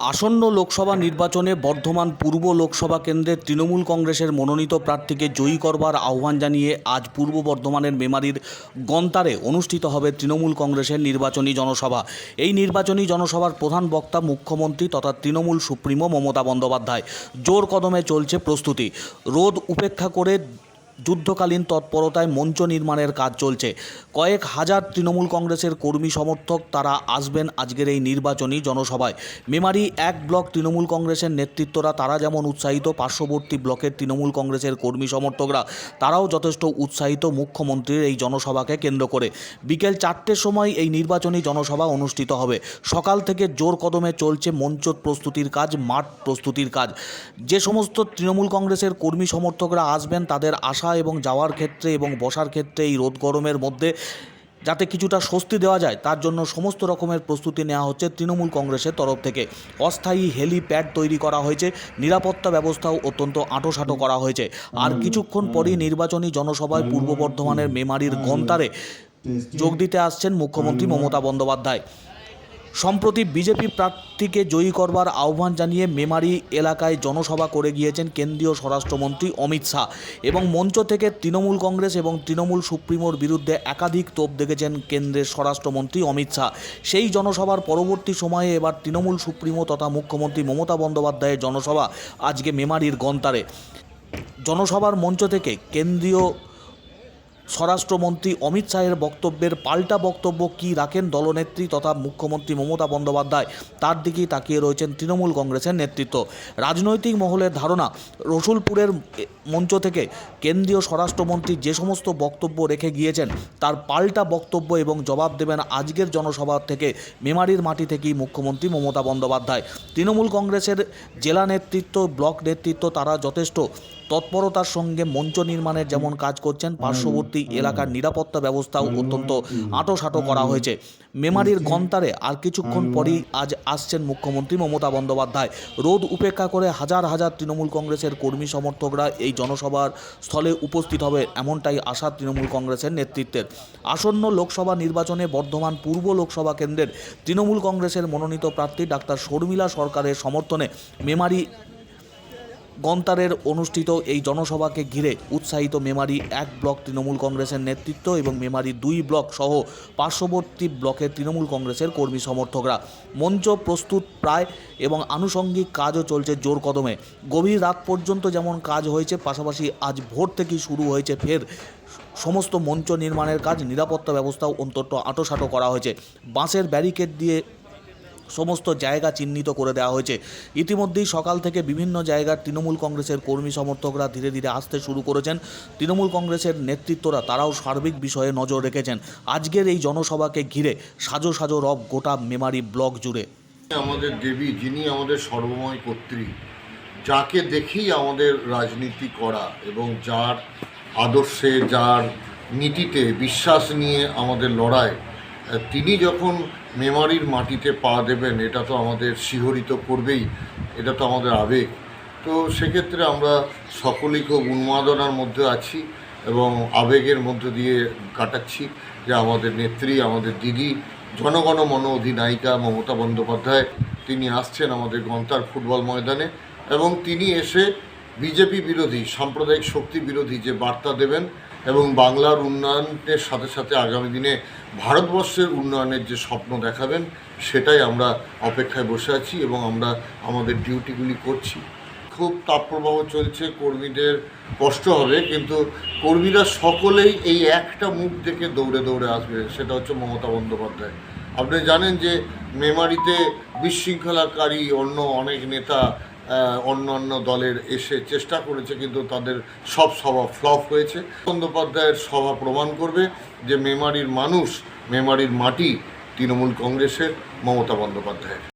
আসন্ন লোকসভা নির্বাচনে বর্ধমান পূর্ব লোকসভা কেন্দ্রের তৃণমূল কংগ্রেসের মনোনীত প্রার্থীকে জয়ী করবার আহ্বান জানিয়ে আজ পূর্ব বর্ধমানের মেমারির গন্তারে অনুষ্ঠিত হবে তৃণমূল কংগ্রেসের নির্বাচনী জনসভা। এই নির্বাচনী জনসভার প্রধান বক্তা মুখ্যমন্ত্রী তথা তৃণমূল সুপ্রিমো মমতা বন্দ্যোপাধ্যায়। জোর কদমে চলছে প্রস্তুতি। রোদ উপেক্ষা করে যুদ্ধকালীন তৎপরতায় মঞ্চ নির্মাণের কাজ চলছে। কয়েক হাজার তৃণমূল কংগ্রেসের কর্মী সমর্থক তারা আসবেন আজকের এই নির্বাচনী জনসভায়। মেমারি এক ব্লক তৃণমূল কংগ্রেসের নেতৃত্বরা তারা যেমন উৎসাহিত পার্শ্ববর্তী ব্লকের তৃণমূল কংগ্রেসের কর্মী সমর্থকরা, তারাও যথেষ্ট উৎসাহিত মুখ্যমন্ত্রীর এই জনসভাকে কেন্দ্র করে। বিকেল চারটের সময় এই নির্বাচনী জনসভা অনুষ্ঠিত হবে। সকাল থেকে জোর কদমে চলছে মঞ্চ প্রস্তুতির কাজ, মাঠ প্রস্তুতির কাজ। যে সমস্ত তৃণমূল কংগ্রেসের কর্মী সমর্থকরা আসবেন তাদের আসা এবং যাওয়ার ক্ষেত্রে এবং বসার ক্ষেত্রে এই রোদ গরমের মধ্যে যাতে কিছুটা স্বস্তি দেওয়া যায়, তার জন্য সমস্ত রকমের প্রস্তুতি নেওয়া হচ্ছে তৃণমূল কংগ্রেসের তরফ থেকে। অস্থায়ী হেলিপ্যাড তৈরি করা হয়েছে, নিরাপত্তা ব্যবস্থাও অত্যন্ত আঁটোসাঁটো করা হয়েছে। আর কিছুক্ষণ পরই নির্বাচনী জনসভায় পূর্ব বর্ধমানের মেমারির গন্তারে যোগ দিতে আসছেন মুখ্যমন্ত্রী মমতা বন্দ্যোপাধ্যায়। সম্প্রতি বিজেপি প্রার্থীকে জয়ী করবার আহ্বান জানিয়ে মেমারি এলাকায় জনসভা করে গিয়েছেন কেন্দ্রীয় স্বরাষ্ট্রমন্ত্রী অমিত শাহ এবং মঞ্চ থেকে তৃণমূল কংগ্রেস এবং তৃণমূল সুপ্রিমোর বিরুদ্ধে একাধিক তোপ দেখেছেন কেন্দ্রের স্বরাষ্ট্রমন্ত্রী অমিত শাহ। সেই জনসভার পরবর্তী সময়ে এবার তৃণমূল সুপ্রিমো তথা মুখ্যমন্ত্রী মমতা বন্দ্যোপাধ্যায়ের জনসভা আজকে মেমারির গন্তারে। জনসভার মঞ্চ থেকে কেন্দ্রীয় স্বরাষ্ট্রমন্ত্রী অমিত শাহের বক্তব্যের পাল্টা বক্তব্য কী রাখেন দলনেত্রী তথা মুখ্যমন্ত্রী মমতা বন্দ্যোপাধ্যায়? তার দিকেই তাকিয়ে রয়েছেন তৃণমূল কংগ্রেসের নেতৃত্ব। রাজনৈতিক মহলের ধারণা, রসুলপুরের মঞ্চ থেকে কেন্দ্রীয় স্বরাষ্ট্রমন্ত্রী যে সমস্ত বক্তব্য রেখে গিয়েছেন, তার পাল্টা বক্তব্য এবং জবাব দেবেন আজকের জনসভা থেকে মেমারির মাটি থেকেই মুখ্যমন্ত্রী মমতা বন্দ্যোপাধ্যায়। তৃণমূল কংগ্রেসের জেলা নেতৃত্ব, ব্লক নেতৃত্ব তারা যথেষ্ট তৎপরতার সঙ্গে মঞ্চ নির্মাণের যেমন কাজ করছেন পার্শ্ববর্তী এলাকার নিরাপত্তা ব্যবস্থাও অত্যন্ত আঁটোসাঁটো করা হয়েছে। মেমারির গন্তারে আর কিছুক্ষণ পরেই আজ আসছেন মুখ্যমন্ত্রী মমতা বন্দ্যোপাধ্যায়। রোদ উপেক্ষা করে হাজার হাজার তৃণমূল কংগ্রেসের কর্মী সমর্থকরা এই জনসভার স্থলে উপস্থিত হবে এমনটাই আশা তৃণমূল কংগ্রেসের নেতৃত্বের। আসন্ন লোকসভা নির্বাচনে বর্ধমান পূর্ব লোকসভা কেন্দ্রের তৃণমূল কংগ্রেসের মনোনীত প্রার্থী ডাক্তার শর্মিলা সরকারের সমর্থনে মেমারি গন্তারের অনুষ্ঠিত এই জনসভাকে ঘিরে উৎসাহিত মেমারি এক ব্লক তৃণমূল কংগ্রেসের নেতৃত্ব এবং মেমারি দুই ব্লক সহ পার্শ্ববর্তী ব্লকের তৃণমূল কংগ্রেসের কর্মী সমর্থকরা। মঞ্চ প্রস্তুত প্রায় এবং আনুষঙ্গিক কাজও চলছে জোর কদমে। গভীর রাত পর্যন্ত যেমন কাজ হয়েছে, পাশাপাশি আজ ভোর থেকেই শুরু হয়েছে ফের সমস্ত মঞ্চ নির্মাণের কাজ। নিরাপত্তা ব্যবস্থাও অন্তত আঁটোসাঁটো করা হয়েছে। বাঁশের ব্যারিকেড দিয়ে সমস্ত জায়গা চিহ্নিত করে দেওয়া হয়েছে। ইতিমধ্যেই সকাল থেকে বিভিন্ন জায়গার তৃণমূল কংগ্রেসের কর্মী সমর্থকরা ধীরে ধীরে আসতে শুরু করেছেন। তৃণমূল কংগ্রেসের নেতৃত্বরা তারাও সার্বিক বিষয়ে নজর রেখেছেন। আজকের এই জনসভাকে ঘিরে সাজো সাজো রব গোটা মেমারি ব্লক জুড়ে। আমাদের দেবী, যিনি আমাদের সর্বময় কর্ত্রী, যাকে দেখেই আমাদের রাজনীতি করা এবং যার আদর্শে, যার নীতিতে বিশ্বাস নিয়ে আমাদের লড়াই তিনি যখন মেমারির মাটিতে পা দেবেন, এটা তো আমাদের শিহরিত করবেই, এটা তো আমাদের আবেগ। তো সেক্ষেত্রে আমরা সকলেই খুব উন্মাদনার মধ্যে আছি এবং আবেগের মধ্য দিয়ে কাটাচ্ছি যে আমাদের নেত্রী, আমাদের দিদি, জনগণ মন অধিনায়িকা মমতা বন্দ্যোপাধ্যায়, তিনি আসছেন আমাদের গন্তার ফুটবল ময়দানে এবং তিনি এসে বিজেপি বিরোধী, সাম্প্রদায়িক শক্তি বিরোধী যে বার্তা দেবেন এবং বাংলার উন্নয়নের সাথে সাথে আগামী দিনে ভারতবর্ষের উন্নয়নের যে স্বপ্ন দেখাবেন, সেটাই আমরা অপেক্ষায় বসে আছি এবং আমরা আমাদের ডিউটিগুলি করছি। খুব তাপপ্রবাহ চলছে, কর্মীদের কষ্ট হবে, কিন্তু কর্মীরা সকলেই এই একটা মুখ দেখে দৌড়ে দৌড়ে আসবে, সেটা হচ্ছে মমতা বন্দ্যোপাধ্যায়। আপনি জানেন যে মেমারিতে বিশৃঙ্খলাকারী অন্য অনেক নেতা অন্য অন্য দলের এসে চেষ্টা করেছে, কিন্তু তাদের সব সভা ফ্লপ হয়েছে। বন্দ্যোপাধ্যায়ের সভা প্রমাণ করবে যে মেমারির মানুষ, মেমারির মাটি তৃণমূল কংগ্রেসের মমতা বন্দ্যোপাধ্যায়ের।